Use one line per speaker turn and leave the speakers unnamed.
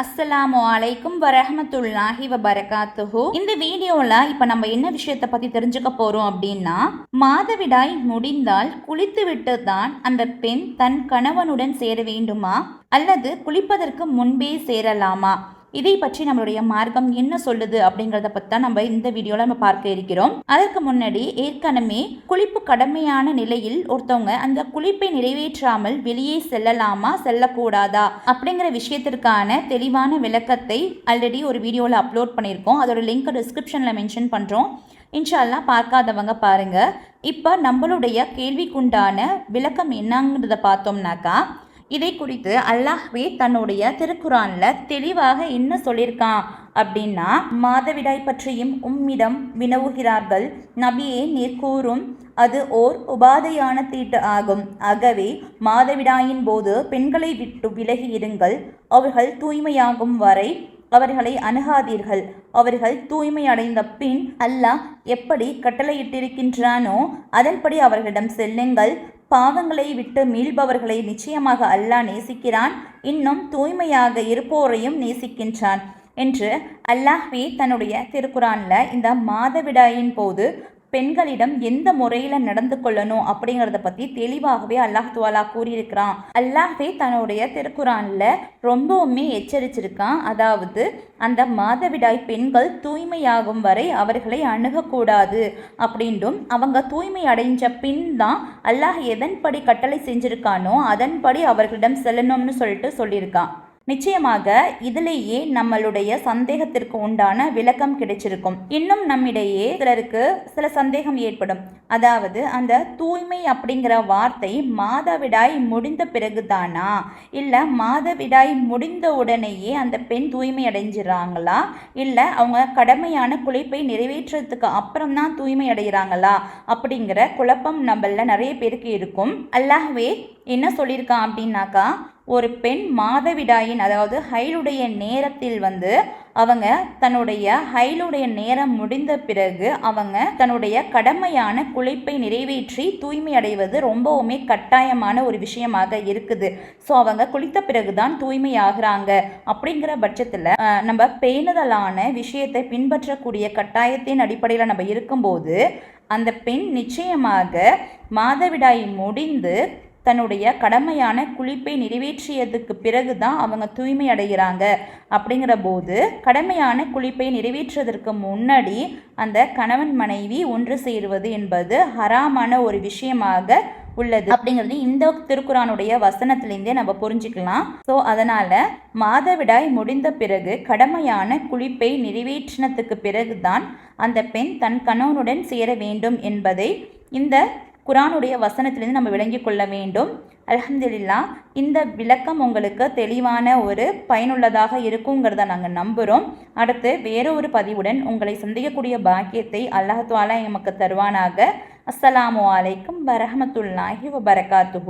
அஸ்ஸலாமு அலைக்கும் வரஹமத்துல்லாஹி வபரகாத்துஹு. இந்த வீடியோவில் இப்போ நம்ம என்ன விஷயத்தை பற்றி தெரிஞ்சுக்க போகிறோம் அப்படின்னா மாதவிடாய் முடிந்தால் குளித்துவிட்டு தான் அந்த பெண் தன் கணவனுடன் சேர வேண்டுமா? அல்லது குளிப்பதற்கு முன்பே சேரலாமா? இதை பற்றி நம்மளுடைய மார்க்கம் என்ன சொல்லுது அப்படிங்கிறத பற்றி தான் நம்ம இந்த வீடியோவில் நம்ம பார்க்க இருக்கிறோம். அதற்கு முன்னாடி ஏற்கனவே குளிப்பு கடமையான நிலையில் ஒருத்தவங்க அந்த குளிப்பை நிறைவேற்றாமல் வெளியே செல்லலாமா செல்லக்கூடாதா அப்படிங்கிற விஷயத்திற்கான தெளிவான விளக்கத்தை ஆல்ரெடி ஒரு வீடியோவில் அப்லோட் பண்ணியிருக்கோம். அதோட லிங்க் டிஸ்கிரிப்ஷனில் மென்ஷன் பண்ணுறோம் இன்ஷால்லாம் பார்க்காதவங்க பாருங்க. இப்போ நம்மளுடைய கேள்விக்குண்டான விளக்கம் என்னங்கிறத பார்த்தோம்னாக்கா இதை குறித்து அல்லாஹ்வே தன்னுடைய திருக்குரானில் தெளிவாக என்ன சொல்லியிருக்கான் அப்படின்னா மாதவிடாய் பற்றியும் உம்மிடம் வினவுகிறார்கள். நபியே நீர் கூறும் அது ஓர் உபாதையான தீட்டு ஆகும். ஆகவே மாதவிடாயின் போது பெண்களை விட்டு விலகி இருங்கள். அவர்கள் தூய்மையாகும் வரை அவர்களை அணுகாதீர்கள். அவர்கள் தூய்மை அடைந்த பின் அல்லாஹ் எப்படி கட்டளையிட்டிருக்கின்றானோ அதன்படி அவர்களிடம் செல்லுங்கள். பாவங்களை விட்டு மீள்பவர்களை நிச்சயமாக அல்லாஹ் நேசிக்கிறான். இன்னும் தூய்மையாக இருப்போரையும் நேசிக்கின்றான். என்று அல்லாஹ்வி தன்னுடைய திருக்குறானில் இந்த மாதவிடாயின் போது பெண்களிடம் எந்த முறையில் நடந்து கொள்ளணும் அப்படிங்கிறத பற்றி தெளிவாகவே அல்லாஹ் துவாலா கூறியிருக்கிறான். அல்லாஹ்வே தன்னுடைய திருக்குறானில் ரொம்பவுமே எச்சரிச்சிருக்கான். அதாவது அந்த மாதவிடாய் பெண்கள் தூய்மையாகும் வரை அவர்களை அணுகக்கூடாது அப்படின்றும் அவங்க தூய்மை அடைஞ்ச பின் தான் அல்லாஹ் எதன்படி கட்டளை செஞ்சிருக்கானோ அதன்படி அவர்களிடம் செல்லணும்னு சொல்லிட்டு சொல்லியிருக்கான். நிச்சயமாக இதிலேயே நம்மளுடைய சந்தேகத்திற்கு உண்டான விளக்கம் கிடைச்சிருக்கும். இன்னும் நம்மிடையே சிலருக்கு சில சந்தேகம் ஏற்படும். அதாவது அந்த தூய்மை அப்படிங்கிற வார்த்தை மாதவிடாய் முடிந்த பிறகுதானா? இல்லை மாதவிடாய் முடிந்த உடனேயே அந்த பெண் தூய்மை அடைஞ்சிடறாங்களா இல்லை அவங்க கடமையான குளிப்பை நிறைவேற்றுறதுக்கு அப்புறம் தான் தூய்மை அடைகிறாங்களா? அப்படிங்கிற குழப்பம் நம்மள நிறைய பேருக்கு இருக்கும். அல்லாஹ்வே என்ன சொல்லியிருக்கான் அப்படின்னாக்கா ஒரு பெண் மாதவிடாயின் அதாவது ஹைலுடைய நேரத்தில் வந்து அவங்க தன்னுடைய ஹைலுடைய நேரம் முடிந்த பிறகு அவங்க தன்னுடைய கடமையான குளிப்பை நிறைவேற்றி தூய்மை அடைவது ரொம்பவுமே கட்டாயமான ஒரு விஷயமாக இருக்குது. ஸோ அவங்க குளித்த பிறகு தான் தூய்மை ஆகிறாங்க. அப்படிங்கிற பட்சத்தில் நம்ம பேணுதலான விஷயத்தை பின்பற்றக்கூடிய கட்டாயத்தின் அடிப்படையில் நம்ம இருக்கும்போது அந்த பெண் நிச்சயமாக மாதவிடாய் முடிந்து தன்னுடைய கடமையான குளிப்பை நிறைவேற்றியதுக்கு பிறகு தான் அவங்க தூய்மை அடைகிறாங்க. அப்படிங்கிற போது கடமையான குளிப்பை நிறைவேற்றுவதற்கு முன்னாடி அந்த கணவன் மனைவி ஒன்று சேருவது என்பது ஹராமான ஒரு விஷயமாக உள்ளது. அப்படிங்கிறது இந்த திருக்குறானுடைய வசனத்திலேருந்தே நம்ம புரிஞ்சுக்கலாம். ஸோ அதனால் மாதவிடாய் முடிந்த பிறகு கடமையான குளிப்பை நிறைவேற்றினத்துக்கு பிறகுதான் அந்த பெண் தன் கணவனுடன் சேர வேண்டும் என்பதை இந்த குரானுடைய வசனத்திலிருந்து நம்ம விளங்கி கொள்ள வேண்டும். அலமதுல்லா இந்த விளக்கம் உங்களுக்கு தெளிவான ஒரு பயனுள்ளதாக இருக்குங்கிறத நாங்கள் நம்புகிறோம் அடுத்து வேற ஒரு பதிவுடன் உங்களை சந்திக்கக்கூடிய பாக்கியத்தை அல்லாஹாலா எமக்கு தருவானாக. அஸ்ஸலாமு அலைக்கும் வரஹமத்துல்லாஹி வபரகாத்துஹூ.